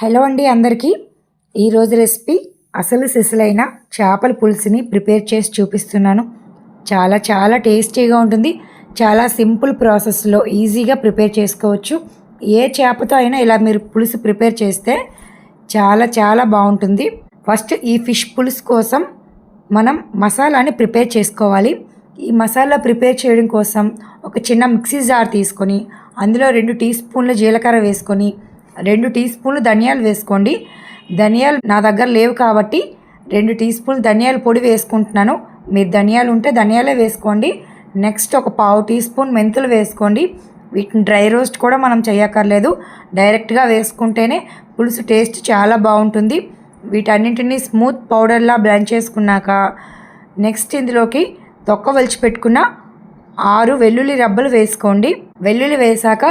Hello అండి అందరికీ. ఈరోజు రెసిపీ అసలు సిసలైన చేపల పులుసుని ప్రిపేర్ చేసి చూపిస్తున్నాను. చాలా చాలా టేస్టీగా ఉంటుంది. చాలా సింపుల్ ప్రాసెస్లో ఈజీగా ప్రిపేర్ చేసుకోవచ్చు. ఏ చేపతో అయినా ఇలా మీరు పులుసు ప్రిపేర్ చేస్తే చాలా చాలా బాగుంటుంది. ఫస్ట్ ఈ ఫిష్ పులుసు కోసం మనం మసాలాని ప్రిపేర్ చేసుకోవాలి. ఈ మసాలా ప్రిపేర్ చేయడం కోసం ఒక చిన్న మిక్సీ జార్ తీసుకొని అందులో రెండు టీ స్పూన్ల జీలకర్ర వేసుకొని రెండు టీ స్పూన్లు ధనియాలు వేసుకోండి. ధనియాలు నా దగ్గర లేవు కాబట్టి రెండు టీ స్పూన్లు ధనియాల పొడి వేసుకుంటున్నాను. మీరు ధనియాలు ఉంటే ధనియాలే వేసుకోండి. నెక్స్ట్ ఒక పావు టీ స్పూన్ మెంతులు వేసుకోండి. వీటిని డ్రై రోస్ట్ కూడా మనం చేయక్కర్లేదు. డైరెక్ట్గా వేసుకుంటేనే పులుసు టేస్ట్ చాలా బాగుంటుంది. వీటన్నింటినీ స్మూత్ పౌడర్లా బ్లెండ్ చేసుకున్నాక నెక్స్ట్ ఇందులోకి తొక్క వలిచి పెట్టుకున్న ఆరు వెల్లుల్లి రబ్బలు వేసుకోండి. వెల్లుల్లి వేసాక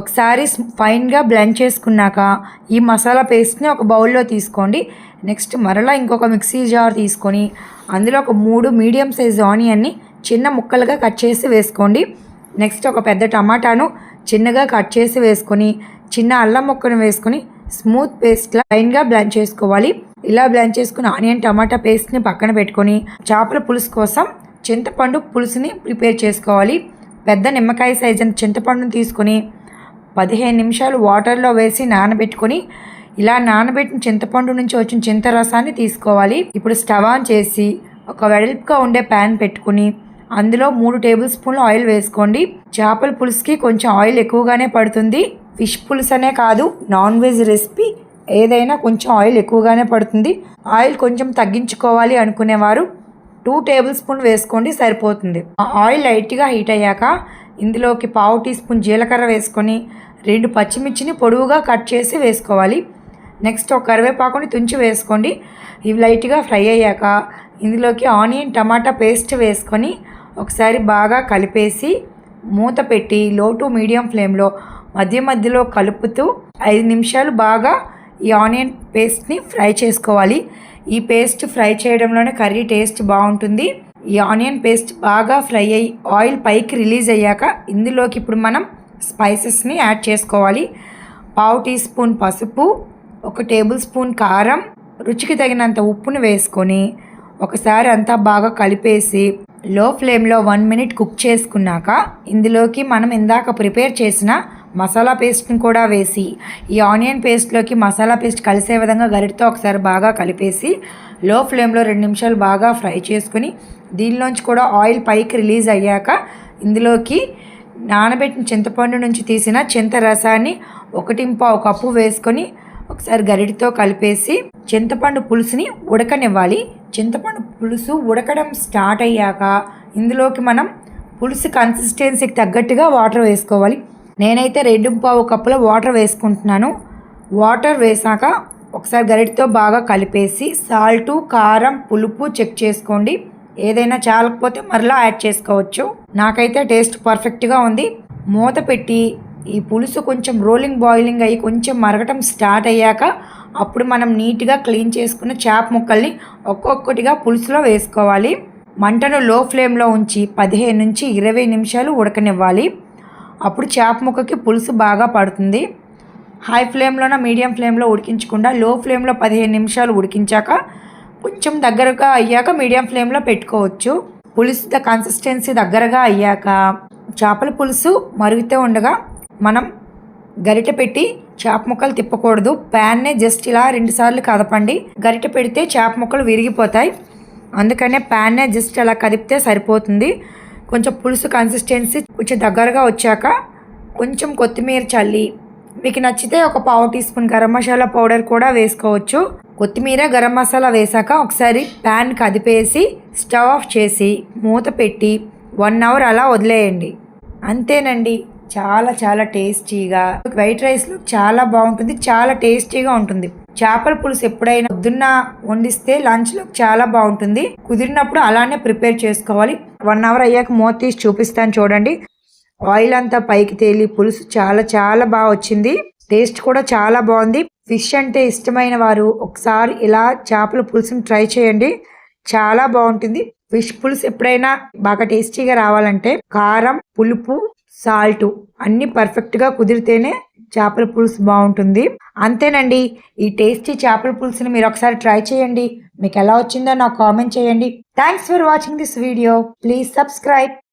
ఒకసారి ఫైన్గా బ్లెండ్ చేసుకున్నాక ఈ మసాలా పేస్ట్ని ఒక బౌల్లో తీసుకోండి. నెక్స్ట్ మరలా ఇంకొక మిక్సీ జార్ తీసుకొని అందులో ఒక మూడు మీడియం సైజ్ ఆనియన్ని చిన్న ముక్కలుగా కట్ చేసి వేసుకోండి. నెక్స్ట్ ఒక పెద్ద టమాటాను చిన్నగా కట్ చేసి వేసుకొని చిన్న అల్లం ముక్కను వేసుకొని స్మూత్ పేస్ట్లా ఫైన్గా బ్లెండ్ చేసుకోవాలి. ఇలా బ్లెండ్ చేసుకుని ఆనియన్ టమాటా పేస్ట్ని పక్కన పెట్టుకొని చేపల పులుసు కోసం చింతపండు పులుసుని ప్రిపేర్ చేసుకోవాలి. పెద్ద నిమ్మకాయ సైజు చింతపండుని తీసుకొని పదిహేను నిమిషాలు వాటర్లో వేసి నానబెట్టుకొని ఇలా నానబెట్టిన చింతపండు నుంచి వచ్చిన చింతరసాన్ని తీసుకోవాలి. ఇప్పుడు స్టవ్ ఆన్ చేసి ఒక వెడల్పుగా ఉండే ప్యాన్ పెట్టుకుని అందులో మూడు టేబుల్ స్పూన్లు ఆయిల్ వేసుకోండి. చేపల పులుసుకి కొంచెం ఆయిల్ ఎక్కువగానే పడుతుంది. ఫిష్ పులుసు అనే కాదు నాన్ వెజ్ రెసిపీ. ఏదైనా కొంచెం ఆయిల్ ఎక్కువగానే పడుతుంది. ఆయిల్ కొంచెం తగ్గించుకోవాలి అనుకునేవారు. టూ టేబుల్ స్పూన్ వేసుకోండి సరిపోతుంది. ఆ ఆయిల్ లైట్గా హీట్ అయ్యాక ఇందులోకి పావు టీ స్పూన్ జీలకర్ర వేసుకొని రెండు పచ్చిమిర్చిని పొడవుగా కట్ చేసి వేసుకోవాలి. నెక్స్ట్ ఒక కరివేపాకుని తుంచి వేసుకోండి. ఇవి లైట్గా ఫ్రై అయ్యాక ఇందులోకి ఆనియన్ టమాటా పేస్ట్ వేసుకొని ఒకసారి బాగా కలిపేసి మూత పెట్టి లో టు మీడియం ఫ్లేమ్లో మధ్య మధ్యలో కలుపుతూ ఐదు నిమిషాలు బాగా ఈ ఆనియన్ పేస్ట్ని ఫ్రై చేసుకోవాలి. ఈ పేస్ట్ ఫ్రై చేయడంలోనే కర్రీ టేస్ట్ బాగుంటుంది. ఈ ఆనియన్ పేస్ట్ బాగా ఫ్రై అయ్యి ఆయిల్ పైకి రిలీజ్ అయ్యాక ఇందులోకి ఇప్పుడు మనం స్పైసెస్ని యాడ్ చేసుకోవాలి. పావు టీ స్పూన్ పసుపు ఒక టేబుల్ స్పూన్ కారం రుచికి తగినంత ఉప్పును వేసుకొని ఒకసారి అంతా బాగా కలిపేసి లో ఫ్లేమ్లో వన్ మినిట్ కుక్ చేసుకున్నాక ఇందులోకి మనం ఇందాక ప్రిపేర్ చేసిన మసాలా పేస్ట్ని కూడా వేసి ఈ ఆనియన్ పేస్ట్లోకి మసాలా పేస్ట్ కలిసే విధంగా గరిటితో ఒకసారి బాగా కలిపేసి లో ఫ్లేమ్లో రెండు నిమిషాలు బాగా ఫ్రై చేసుకుని దీనిలోంచి కూడా ఆయిల్ పైకి రిలీజ్ అయ్యాక ఇందులోకి నానబెట్టిన చింతపండు నుంచి తీసిన చింత రసాన్ని ఒకటింపావు కప్పు వేసుకొని ఒకసారి గరిటితో కలిపేసి చింతపండు పులుసుని ఉడకనివ్వాలి. చింతపండు పులుసు ఉడకడం స్టార్ట్ అయ్యాక ఇందులోకి మనం పులుసు కన్సిస్టెన్సీకి తగ్గట్టుగా వాటర్ వేసుకోవాలి. నేనైతే రెండు పావు కప్పుల వాటర్ వేసుకుంటున్నాను. వాటర్ వేసాక ఒకసారి గరిటితో బాగా కలిపేసి సాల్టు కారం పులుపు చెక్ చేసుకోండి. ఏదైనా చాలకపోతే మరలా యాడ్ చేసుకోవచ్చు. నాకైతే టేస్ట్ పర్ఫెక్ట్గా ఉంది. మూత పెట్టి ఈ పులుసు కొంచెం రోలింగ్ బాయిలింగ్ అయ్యి కొంచెం మరగటం స్టార్ట్ అయ్యాక అప్పుడు మనం నీట్గా క్లీన్ చేసుకున్న చేప ముక్కల్ని ఒక్కొక్కటిగా పులుసులో వేసుకోవాలి. మంటను లో ఫ్లేమ్లో ఉంచి పదిహేను నుంచి ఇరవై నిమిషాలు ఉడకనివ్వాలి. అప్పుడు చేప ముక్కకి పులుసు బాగా పడుతుంది. హై ఫ్లేమ్లోన మీడియం ఫ్లేమ్లో ఉడికించకుండా లో ఫ్లేమ్లో పదిహేను నిమిషాలు ఉడికించాక కొంచెం దగ్గరగా అయ్యాక మీడియం ఫ్లేమ్లో పెట్టుకోవచ్చు. పులుసు ద కన్సిస్టెన్సీ దగ్గరగా అయ్యాక చేపల పులుసు మరుగుతూ ఉండగా మనం గరిట పెట్టి చేప ముక్కలు తిప్పకూడదు. ప్యాన్నే జస్ట్ ఇలా రెండుసార్లు కదపండి. గరిట పెడితే చేప ముక్కలు విరిగిపోతాయి. అందుకనే ప్యాన్నే జస్ట్ అలా కదిపితే సరిపోతుంది. కొంచెం పులుసు కన్సిస్టెన్సీ కొంచెం దగ్గరగా వచ్చాక కొంచెం కొత్తిమీర చల్లి మీకు నచ్చితే ఒక పావు teaspoon garam masala powder కూడా వేసుకోవచ్చు. కొత్తిమీర గరం మసాలా వేసాక ఒకసారి ప్యాన్ కదిపేసి స్టవ్ ఆఫ్ చేసి మూత పెట్టి వన్ అవర్ అలా వదిలేయండి. అంతేనండి. చాలా చాలా టేస్టీగా. వైట్ రైస్లో చాలా బాగుంటుంది చాలా టేస్టీగా ఉంటుంది. చేపల పులుసు ఎప్పుడైనా పొద్దున్న వండిస్తే లంచ్లో చాలా బాగుంటుంది. కుదిరినప్పుడు అలానే ప్రిపేర్ చేసుకోవాలి. వన్ అవర్ అయ్యాక మూత తీసి చూపిస్తాను చూడండి. ఆయిల్ అంతా పైకి తేలి పులుసు చాలా చాలా బాగా వచ్చింది. టేస్ట్ కూడా చాలా బాగుంది. ఫిష్ అంటే ఇష్టమైన వారు ఒకసారి ఇలా చేపల పులుసుని ట్రై చేయండి. చాలా బాగుంటుంది. ఫిష్ పులుసు ఎప్పుడైనా బాగా టేస్టీగా రావాలంటే కారం పులుపు సాల్ట్ అన్ని పర్ఫెక్ట్గా కుదిరితేనే చేపల పులుసు బాగుంటుంది. అంతేనండి ఈ టేస్టీ చేపల పులుసుని మీరు ఒకసారి ట్రై చేయండి. మీకు ఎలా వచ్చిందో నాకు కామెంట్ చేయండి. Thanks for watching this video please subscribe